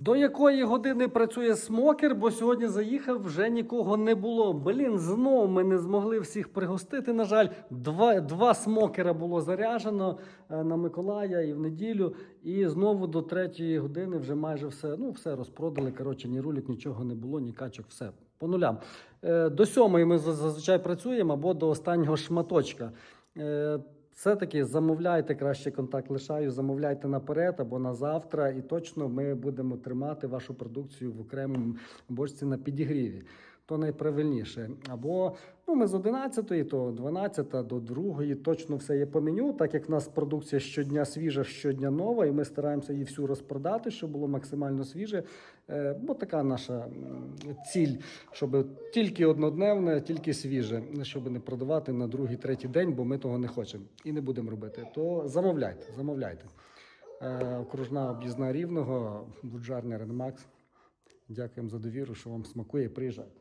До якої години працює смокер, бо сьогодні заїхав, вже нікого не було. Блін, знов ми не змогли всіх пригостити. На жаль, два, два смокера було заряджено е, на Миколая і в неділю. І знову до третьої години вже майже все, ну, все розпродали. Коротше, ні рулік, нічого не було, ні качок, все по нулям. Е, До сьомої ми зазвичай працюємо або до останнього шматочка. Все-таки замовляйте краще контакт лишаю, замовляйте наперед або на завтра, і точно ми будемо тримати вашу продукцію в окремому бочці на підігріві. То найправильніше. Або ну, ми з 11, то 12 до 2 точно все є по меню, так як в нас продукція щодня свіжа, щодня нова, і ми стараємося її всю розпродати, щоб було максимально свіже. Е, бо така наша ціль, щоб тільки однодневне, тільки свіже, щоб не продавати на другий, третій день, бо ми того не хочемо і не будемо робити. То замовляйте, замовляйте. Е, Окружна об'їзна рівного, буджарний Ренмакс. Дякуємо за довіру, що вам смакує. Приїжджайте.